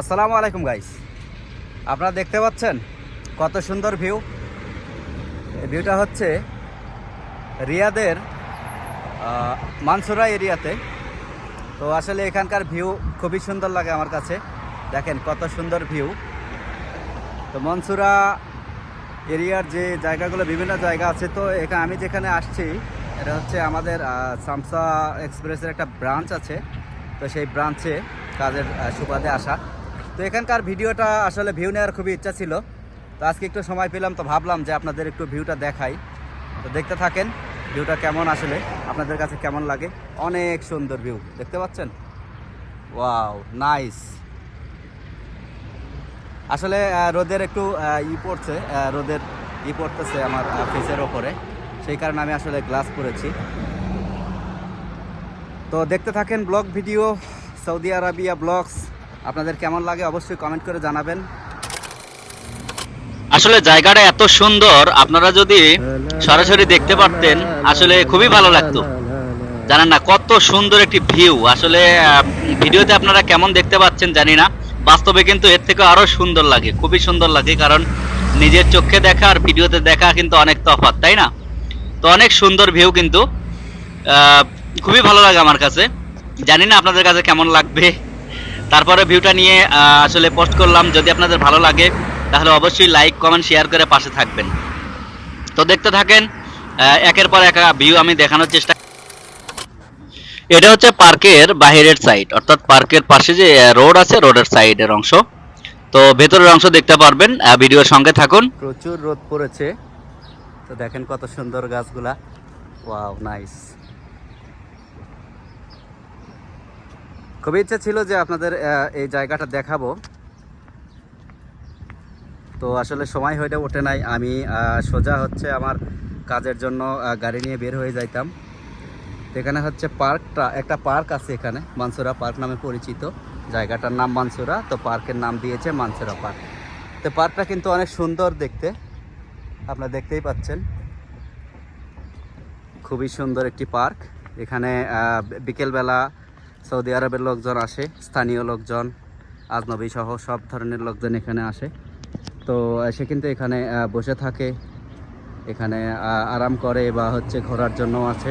আসসালামু আলাইকুম গাইস আপনারা দেখতে পাচ্ছেন কত সুন্দর ভিউ ভিউটা হচ্ছে রিয়াদের মানসুরা এরিয়াতে। তো আসলে এখানকার ভিউ খুবই সুন্দর লাগে আমার কাছে। দেখেন কত সুন্দর ভিউ তো মনসুরা এরিয়ার যে জায়গাগুলো, বিভিন্ন জায়গা আছে, তো এখানে আমি যেখানে আসছি, এটা হচ্ছে আমাদের সামসা এক্সপ্রেসের একটা ব্রাঞ্চ আছে। তো সেই ব্রাঞ্চে কাজের সুবাদে আসা। তো এখানকার ভিডিওটা আসলে ভিউ নেওয়ার খুবই ইচ্ছা ছিল। তো আজকে একটু সময় পেলাম, তো ভাবলাম যে আপনাদের একটু ভিউটা দেখাই। তো দেখতে থাকেন ভিউটা কেমন আসলে, আপনাদের কাছে কেমন লাগে? অনেক সুন্দর ভিউ দেখতে পাচ্ছেন? ওয়াও নাইস আসলে রোদের একটু ই পড়ছে রোদের ই পড়তেছে আমার ফেসের ওপরে। সেই কারণে আমি আসলে গ্লাস পরেছি। তো দেখতে থাকেন vlog video Saudi Arabia vlogs আপনাদের কেমন লাগে অবশ্যই কমেন্ট করে জানাবেন। আসলে জায়গাটা এত সুন্দর, আপনারা যদি সরাসরি দেখতে পারতেন, আসলে খুবই ভালো লাগতো। জানেন না, কত সুন্দর একটি ভিউ আসলে ভিডিওতে আপনারা কেমন দেখতে পাচ্ছেন জানি না। বাস্তবে কিন্তু এর থেকে আরও সুন্দর লাগে, খুবই সুন্দর লাগে, কারণ নিজের চোখে দেখা আর ভিডিওতে দেখা কিন্তু অনেক তফাৎ, তাই না? তো অনেক সুন্দর ভিউ কিন্তু। খুবই ভালো লাগে আমার কাছে। জানি না আপনাদের কাছে কেমন লাগবে। তারপরে ভিউটা নিয়ে আসলে পোস্ট করলাম। যদি আপনাদের ভালো লাগে, তাহলে অবশ্যই লাইক কমেন্ট শেয়ার করে পাশে থাকবেন। তো দেখতে থাকেন একের পর এক ভিউ আমি দেখানোর চেষ্টা এটা হচ্ছে পার্কের বাহিরের সাইড অর্থাৎ পার্কের পাশে যে রোড আছে রোডের সাইডের অংশ। তো ভেতরের অংশ দেখতে পারবেন ভিডিওর সঙ্গে থাকুন। প্রচুর রোদ পড়েছে। তো দেখেন কত সুন্দর গাছগুলা। ওয়াও নাইস খুবই ইচ্ছা ছিল যে আপনাদের এই জায়গাটা দেখাবো। তো আসলে সময় হয়ে ওঠে নাই। আমি সোজা হচ্ছে আমার কাজের জন্য গাড়ি নিয়ে বের হয়ে যাইতাম। এখানে হচ্ছে পার্কটা, একটা পার্ক আছে এখানে, মানসুরা পার্ক নামে পরিচিত। জায়গাটার নাম মানসুরা, তো পার্কের নাম দিয়েছে মানসুরা পার্ক। তো পার্কটা কিন্তু অনেক সুন্দর দেখতে। আপনারা দেখতেই পাচ্ছেন। খুবই সুন্দর একটি পার্ক। এখানে বিকেলবেলা সৌদি আরবের লোকজন আসে, স্থানীয় লোকজন, আজনবী সহ সব ধরনের লোকজন এখানে আসে। তো এসে কিন্তু এখানে বসে থাকে, এখানে আরাম করে বা হচ্ছে ঘোরার জন্য আছে।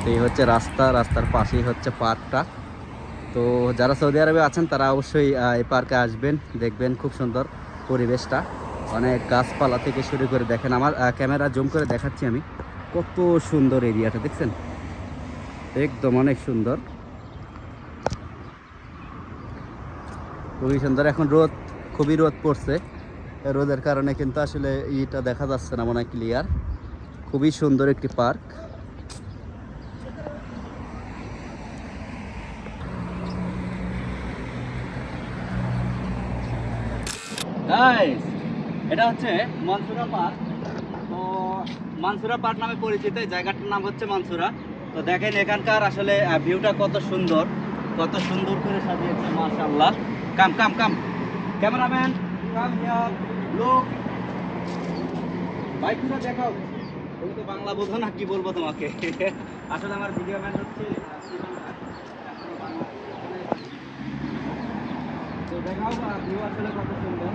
তো এই হচ্ছে রাস্তা, রাস্তার পাশেই হচ্ছে পার্কটা। তো যারা সৌদি আরবে আছেন, তারা অবশ্যই এই পার্কে আসবেন, দেখবেন খুব সুন্দর পরিবেশটা। অনেক গাছপালা থেকে শুরু করে, দেখেন আমার ক্যামেরা জুম করে দেখাচ্ছি আমি। কত সুন্দর এরিয়াটা, দেখছেন? একদম অনেক সুন্দর। খুবই সুন্দর। এখন রোদ, খুবই রোদ পড়ছে। রোদের কারণে কিন্তু আসলে ইটা দেখা যাচ্ছে না, মনে হয় ক্লিয়ার খুবই সুন্দর একটি পার্ক। এটা হচ্ছে মানসুরা পার্ক। তো মানসুরা পার্ক নামে পরিচিত জায়গাটার নাম হচ্ছে মানসুরা। তো দেখেন এখানকার আসলে ভিউটা কত সুন্দর। কত সুন্দর করে সাজিয়েছে, মাশাআল্লাহ। কাম কাম কাম ক্যামেরাম্যান কাম হিয়ার লোক বাইকটা দেখাও তুমি তো বাংলা বোঝো না, কি বলব তোমাকে? আসলে আমার ভিডিও ম্যান হচ্ছে তো দেখাও ভিউ আসলে কত সুন্দর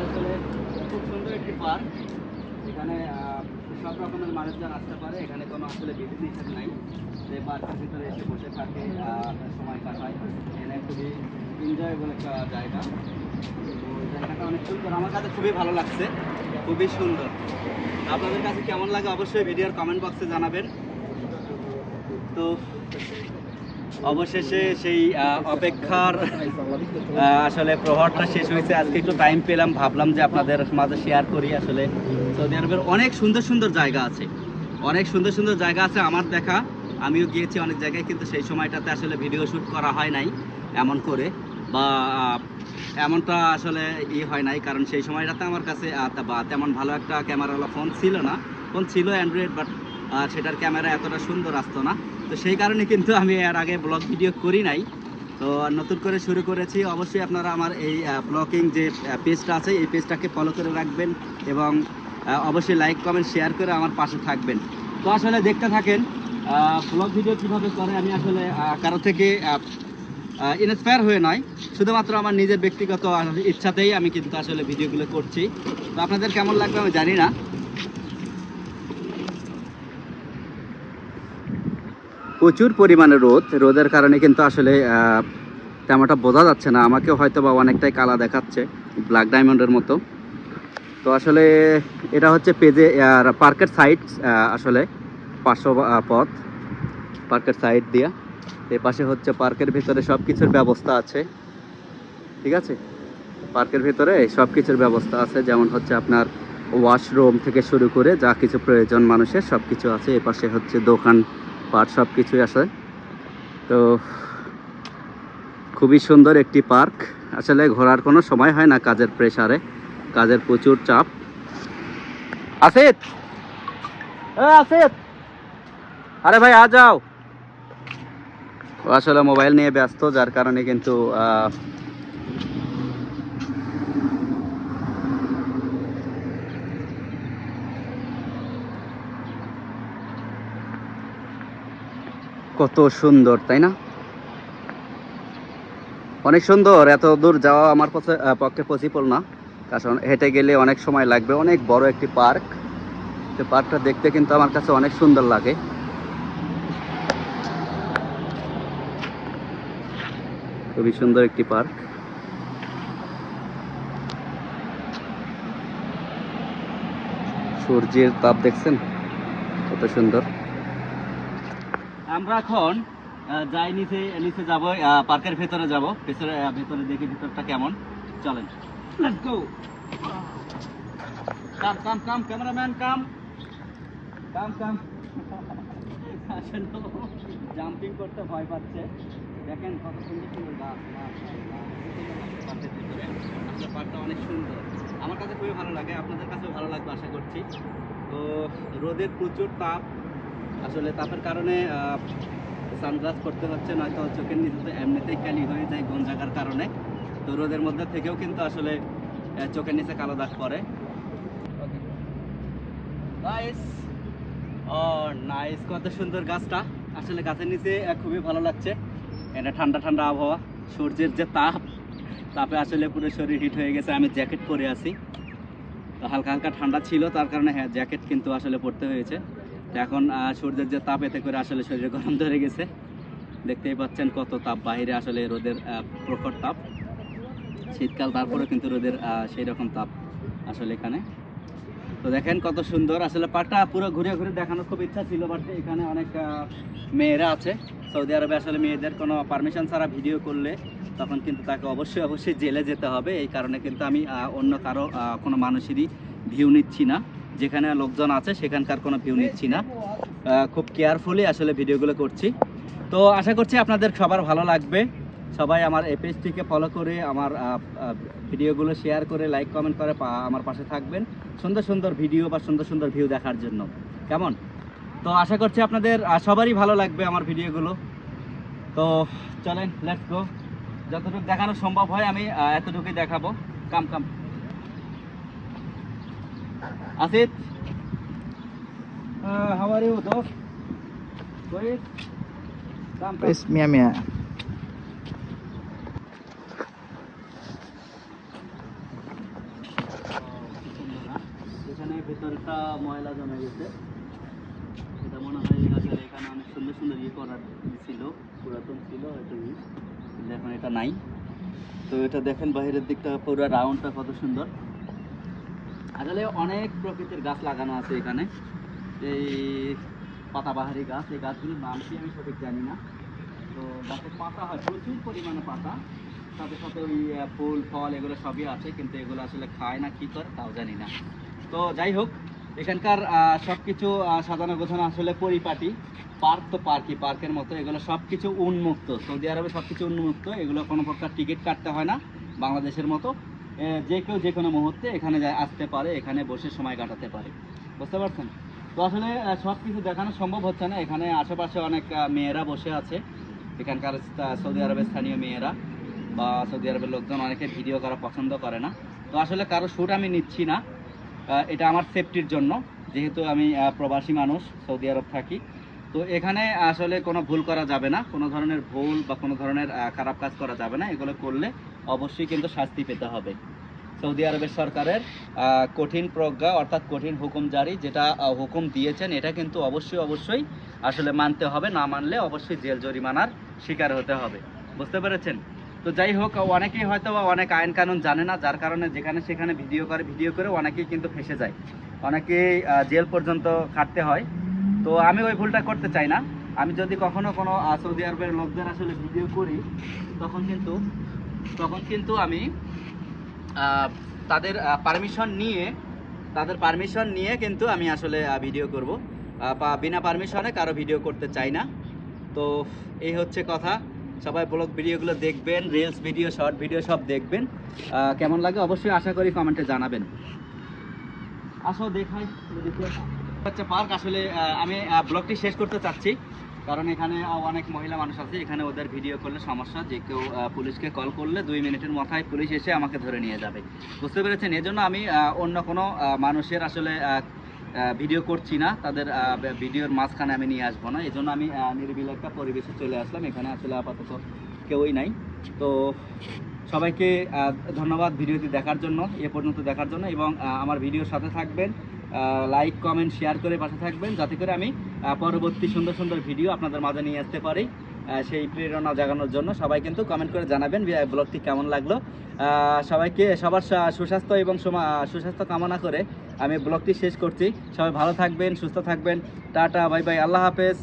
আসলে খুব সুন্দর একটি পার্ক এখানে আহ, সব রকমের মানুষজন আসতে পারে এখানে কোনো আসলে বিধি নিষেধ নাই। যে পার্কের ভিতরে এসে বসে থাকে সময় কাটায়। এখানে খুবই এনজয়েবল একটা জায়গা। তো জায়গাটা অনেক সুন্দর। আমার কাছে খুবই ভালো লাগছে। খুবই সুন্দর। আপনাদের কাছে কেমন লাগে অবশ্যই ভিডিওর কমেন্ট বক্সে জানাবেন। তো অবশেষে সেই অপেক্ষার আসলে প্রভাবটা শেষ হয়েছে। আজকে একটু টাইম পেলাম। ভাবলাম যে আপনাদের মাঝে শেয়ার করি। আসলে সৌদি আরবের অনেক সুন্দর সুন্দর জায়গা আছে। অনেক সুন্দর সুন্দর জায়গা আছে আমার দেখা। আমিও গিয়েছি অনেক জায়গায়, কিন্তু সেই সময়টাতে আসলে ভিডিও শ্যুট করা হয় নাই এমন করে। বা, এমনটা আসলে ই হয় নাই, কারণ সেই সময়টাতে আমার কাছে বা, তেমন ভালো একটা ক্যামেরাওয়ালা ফোন ছিল না। ফোন ছিল অ্যান্ড্রয়েড বাট সেটার ক্যামেরা এতটা সুন্দর আসতো না। তো সেই কারণে কিন্তু আমি এর আগে ব্লগ ভিডিও করি নাই। তো নতুন করে শুরু করেছি। অবশ্যই আপনারা আমার এই ব্লগিং যে পেজটা আছে, এই পেজটাকে ফলো করে রাখবেন এবং অবশ্যই লাইক কমেন্ট শেয়ার করে আমার পাশে থাকবেন। তো আসলে দেখতে থাকেন ব্লগ ভিডিও কীভাবে করে, আমি আসলে কারও থেকে ইন্সপায়ার হয়ে নয়। শুধুমাত্র আমার নিজের ব্যক্তিগত ইচ্ছাতেই আমি কিন্তু আসলে ভিডিওগুলো করছি। তো আপনাদের কেমন লাগবে আমি জানি না। প্রচুর পরিমাণে রোদ। রোদের কারণে কিন্তু আসলে তেমনটা বোঝা যাচ্ছে না। আমাকে হয়তো বা অনেকটাই কালা দেখাচ্ছে ব্ল্যাক ডায়মন্ডের মতো। তো আসলে এটা হচ্ছে পেজে পার্কের সাইড আসলে পাঁচশো পথ। পার্কের সাইড দিয়া। এ পাশে হচ্ছে পার্কের ভিতরে সব কিছুর ব্যবস্থা আছে। ঠিক আছে? পার্কের ভিতরে সব কিছুর ব্যবস্থা আছে। যেমন হচ্ছে আপনার ওয়াশরুম থেকে শুরু করে যা কিছু প্রয়োজন মানুষের সব কিছু আছে। এ পাশে হচ্ছে দোকান পাট সব কিছুই আছে। তো খুবই সুন্দর একটি পার্ক আসলে ঘোরার কোনো সময় হয় না কাজের প্রেসারে কাজের প্রচুর চাপ। আসিত আসিত আরে ভাই আ যাও। আসলে মোবাইল নিয়ে ব্যস্ত যার কারণে কিন্তু কত সুন্দর তাই না? অনেক সুন্দর এত দূর যাওয়া আমার পক্ষে পসিবল না। কারণ হেঁটে গেলে অনেক সময় লাগবে। অনেক বড় একটি পার্ক। তো পার্কটা দেখতে কিন্তু আমার কাছে অনেক সুন্দর লাগে। খুবই সুন্দর একটি পার্ক। সূর্যের তাপ দেখছেন? কত সুন্দর। আমরা এখন যাই নিচে নিচে যাব পার্কের ভেতরে যাব। ভেতরে ভেতরে দেখি ভেতরটা কেমন। চলেন। Let's go come come come cameraman কাম কাম কাম আসলে জাম্পিং করতে ভয় পাচ্ছে দেখেন কত সুন্দর সুন্দর গাছ আসলে পার্কটা অনেক সুন্দর আমার কাছে খুবই ভালো লাগে আপনাদের কাছেও ভালো লাগবে আশা করছি তো রোদের প্রচুর তাপ আসলে তাপের কারণে সানগ্লাস করতে হচ্ছে নয়তো চোখের নিচে তো এমনিতেই কালি হয়ে যায় গঞ্জাকার কারণে তো রোদের মধ্যে থেকেও কিন্তু আসলে চোখের নিচে কালো দাগ পড়ে। নাইস ও নাইস কত সুন্দর গাছটা। আসলে গাছের নিচে খুবই ভালো লাগছে। এটা ঠান্ডা ঠান্ডা আবহাওয়া সূর্যের যে তাপ তাপে আসলে পুরো শরীর হিট হয়ে গেছে। আমি জ্যাকেট পরে আছি। তো হালকা হালকা ঠান্ডা ছিল তার কারণে হ্যাঁ জ্যাকেট কিন্তু আসলে পরতে হয়েছে। তো এখন সূর্যের যে তাপ এতে করে আসলে শরীরে গরম ধরে গেছে। দেখতেই পাচ্ছেন কত তাপ বাইরে আসলে রোদের প্রখর তাপ। শীতকাল তারপরে কিন্তু রোদের সেই রকম তাপ আসলে এখানে। তো দেখেন কত সুন্দর। আসলে পার্কটা পুরো ঘুরে ঘুরে দেখানোর খুব ইচ্ছা ছিল বাট এখানে অনেক মেয়েরা আছে। সৌদি আরবে আসলে মেয়েদের কোনো পারমিশন ছাড়া ভিডিও করলে তখন কিন্তু তাকে অবশ্যই অবশ্যই জেলে যেতে হবে। এই কারণে কিন্তু আমি অন্য কারও কোনো মানুষেরই ভিউ নিচ্ছি না। যেখানে লোকজন আছে, সেখানকার কোনো ভিউ নিচ্ছি না। খুব কেয়ারফুলি আসলে ভিডিওগুলো করছি। তো আশা করছি আপনাদের সবার ভালো লাগবে। সবাই আমার এই পেজটিকে ফলো করে আমার ভিডিওগুলো শেয়ার করে লাইক কমেন্ট করে আমার পাশে থাকবেন। সুন্দর সুন্দর ভিডিও বা সুন্দর সুন্দর ভিউ দেখার জন্য। কেমন? তো আশা করছি আপনাদের সবারই ভালো লাগবে আমার ভিডিওগুলো। তো চলেন লেটস গো যতটুকু দেখানো সম্ভব হয় আমি এতটুকুই দেখাবো। কাম কাম আসিত। হাউ আর ইউ দোস্ত? কাম কাম Pues ভেতরটা ময়লা জমে গেছে। এটা মনে হয় আসলে এখানে অনেক সুন্দর সুন্দর ইয়ে করার ছিল, পুরাতন ছিল, হয়তো এখন এটা নাই। তো এটা দেখেন বাইরের দিকটা, পুরো রাউন্ডটা কত সুন্দর। আসলে অনেক প্রকৃতির গাছ লাগানো আছে এখানে। এই পাতাবাহারি গাছ, এই গাছগুলোর নাম কি আমি সঠিক জানি না। তো গাছের পাতা হয়, প্রচুর পরিমাণে পাতা। সাথে সাথে ওই ফুল, ফল, এগুলো সবই আছে, কিন্তু এগুলো আসলে খায় না, কি করে তাও জানি না। তো যাই হোক, এখানকার সব কিছু সাজানো গোছানো আসলে পরিপাটি। পার্ক তো পার্কই, পার্কের মতো, এগুলো সব কিছু উন্মুক্ত। সৌদি আরবে সব কিছু উন্মুক্ত, এগুলো কোনো প্রকার টিকিট কাটতে হয় না, বাংলাদেশের মতো। যে কেউ যে কোনো মুহূর্তে এখানে যায়, আসতে পারে, এখানে বসে সময় কাটাতে পারে। বুঝতে পারছেন? তো আসলে সব কিছু দেখানো সম্ভব হচ্ছে না। এখানে আশেপাশে অনেক মেয়েরা বসে আছে। এখানকার সৌদি আরবের স্থানীয় মেয়েরা বা সৌদি আরবের লোকজন অনেকে ভিডিও করা পছন্দ করে না। তো আসলে কারও শ্যুট আমি নিচ্ছি না। এটা আমার সেফটির জন্য, যেহেতু আমি প্রবাসী মানুষ, সৌদি আরব থাকি। তো এখানে আসলে কোনো ভুল করা যাবে না, কোনো ধরনের ভুল বা কোনো ধরনের খারাপ কাজ করা যাবে না। এগুলো করলে অবশ্যই কিন্তু শাস্তি পেতে হবে। সৌদি আরবের সরকারের কঠিন প্রজ্ঞা অর্থাৎ কঠিন হুকুম জারি, যেটা হুকুম দিয়েছেন, এটা কিন্তু অবশ্যই অবশ্যই আসলে মানতে হবে। না মানলে অবশ্যই জেল জরিমানার শিকার হতে হবে। বুঝতে পেরেছেন? তো যাই হোক, অনেকেই হয়তো বা অনেক আইন কানুন জানে না, যার কারণে যেখানে সেখানে ভিডিও করে ভিডিও করে অনেকেই কিন্তু ফেসে যায়। অনেকেই জেল পর্যন্ত খাটতে হয়। তো আমি ওই ভুলটা করতে চাই না। আমি যদি কখনো কোনো সৌদি আরবের লোকদের আসলে ভিডিও করি, তখন কিন্তু তখন কিন্তু আমি তাদের পারমিশন নিয়ে, তাদের পারমিশন নিয়ে কিন্তু আমি আসলে ভিডিও করব। বা বিনা পারমিশনে কারও ভিডিও করতে চাই না। তো এই হচ্ছে কথা। সবাই ব্লগ ভিডিওগুলো দেখবেন রিলস ভিডিও শর্ট ভিডিও সব দেখবেন। কেমন লাগে অবশ্যই আশা করি কমেন্টে জানাবেন। আসো, দেখাই। হচ্ছে পার্ক আসলে আমি ব্লগটি শেষ করতে চাচ্ছি। কারণ এখানে অনেক মহিলা মানুষ আছে, এখানে ওদের ভিডিও করলে সমস্যা। যে কেউ পুলিশকে কল করলে দুই মিনিটের মাথায় পুলিশ এসে আমাকে ধরে নিয়ে যাবে। বুঝতে পেরেছেন? এজন্য আমি অন্য কোনো মানুষের আসলে ভিডিও করছি না, তাদের ভিডিওর মাঝখানে আমি নিয়ে আসব না এই জন্য আমি নিরিবিলি একটা পরিবেশে চলে আসলাম, এখানে আসলে আপাতত কেউই নাই। তো সবাইকে ধন্যবাদ ভিডিওটি দেখার জন্য, এ পর্যন্ত দেখার জন্য, এবং আমার ভিডিওর সাথে থাকবেন লাইক কমেন্ট শেয়ার করে পাশে থাকবেন, যাতে করে আমি পরবর্তী সুন্দর সুন্দর ভিডিও আপনাদের মাঝে নিয়ে আসতে পারি সেই প্রেরণা জাগানোর জন্য। সবাই কিন্তু কমেন্ট করে জানাবেন ব্লগটি কেমন লাগল। সবাইকে সবার সুস্বাস্থ্য এবং সুস্বাস্থ্য কামনা করে আমি ব্লগটি শেষ করছি। সবাই ভালো থাকবেন সুস্থ থাকবেন। টাটা বাই বাই আল্লাহ হাফেজ।